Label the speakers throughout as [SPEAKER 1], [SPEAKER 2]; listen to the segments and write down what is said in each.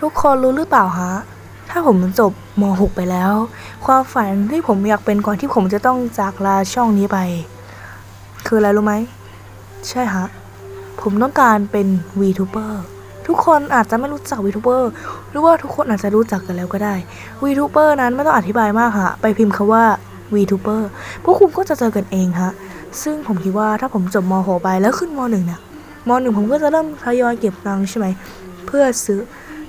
[SPEAKER 1] ทุกคนรู้หรือเปล่าฮะ ถ้าผมจบม .6 ไปแล้ว ความฝันที่ผมอยากเป็นก่อนที่ผมจะต้องจากลาช่องนี้ไป คืออะไรรู้ไหม ใช่ฮะ ผมต้องการเป็น VTuber ทุกคนอาจจะไม่รู้จัก VTuber หรือว่าทุกคนอาจจะรู้จักกันแล้วก็ได้ VTuber นั้นไม่ต้องอธิบายมากฮะ ไปพิมพ์คาว่า VTuber พวกคุณก็จะเจอกันเองฮะ ซึ่งผมคิดว่าถ้าผมจบม .6 ไปแล้วขึ้นม .1 เนี่ยม .1 ผมก็จะเริ่มทยอยเก็บตังค์ใช่ไหม เพื่อซื้อ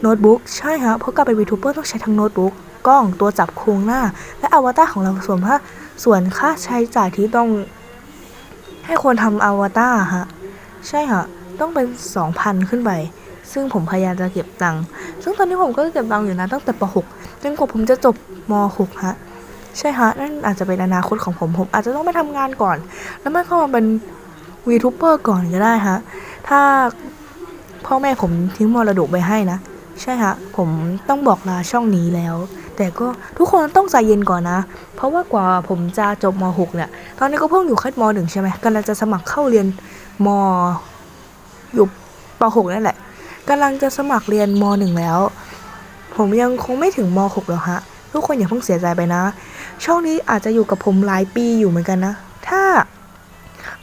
[SPEAKER 1] โน้ตบุ๊กใช่ฮะเพราะการเป็น VTuber ต้องใช้ทั้งโน้ตบุ๊กกล้องตัวจับโครงหน้า และอวตารของเราส่วนค่าส่วนค่าใช้จ่ายที่ต้อง ให้คนทำอวตารฮะใช่ฮะต้องเป็น 2,000 ขึ้นไป ซึ่งผมพยายามจะเก็บตังค์ซึ่งตอนนี้ผมก็เก็บตังค์อยู่นะตั้งแต่ป .6 จนกว่าผมจะจบม .6 ฮะใช่ฮะนั่นอาจจะเป็นอนาคตของผมผมอาจจะต้องไปทำงานก่อน แล้วไม่เข้ามาเป็น VTuber ก่อนก็ได้ฮะถ้าพ่อแม่ผมทิ้งมรดกไปให้นะ ใช่ฮะ ผมต้องบอกลาช่องนี้แล้ว แต่ก็ทุกคนต้องใจเย็นก่อนนะ เพราะว่ากว่าผมจะจบม .6 เนี่ย ตอนนี้ก็เพิ่งอยู่แค่ม .1 ใช่ไหมกำลังจะสมัครเข้าเรียนมอยู่ป .6 นั่นแหละกำลังจะสมัครเรียนม .1 แล้ว ผมยังคงไม่ถึงม .6 หรอกฮะ ทุกคนอย่าเพิ่งเสียใจไปนะ ช่องนี้อาจจะอยู่กับผมหลายปีอยู่เหมือนกันนะ ถ้า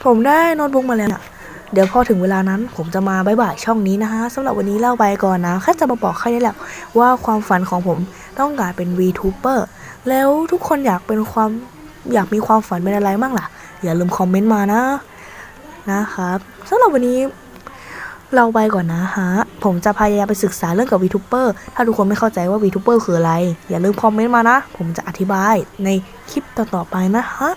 [SPEAKER 1] ผมได้โน้ตบุ๊กมาแล้วเนี่ย เดี๋ยวพอถึงเวลานั้นผมจะมาบายบายช่องนี้นะฮะสำหรับวันนี้เล่าไปก่อนนะแค่จะมาบอกแค่นี้แหละว่าความฝันของผมต้องการเป็น VTuber แล้วทุกคนอยากเป็นความอยากมีความฝันเป็นอะไรบ้างล่ะ อย่าลืมคอมเมนต์มานะนะครับสำหรับวันนี้เราไปก่อนนะฮะ ผมจะพยายามไปศึกษาเรื่องกับ VTuber ถ้าทุกคนไม่เข้าใจว่า VTuber คืออะไร อย่าลืมคอมเมนต์มานะ ผมจะอธิบายในคลิปต่อๆไปนะฮะ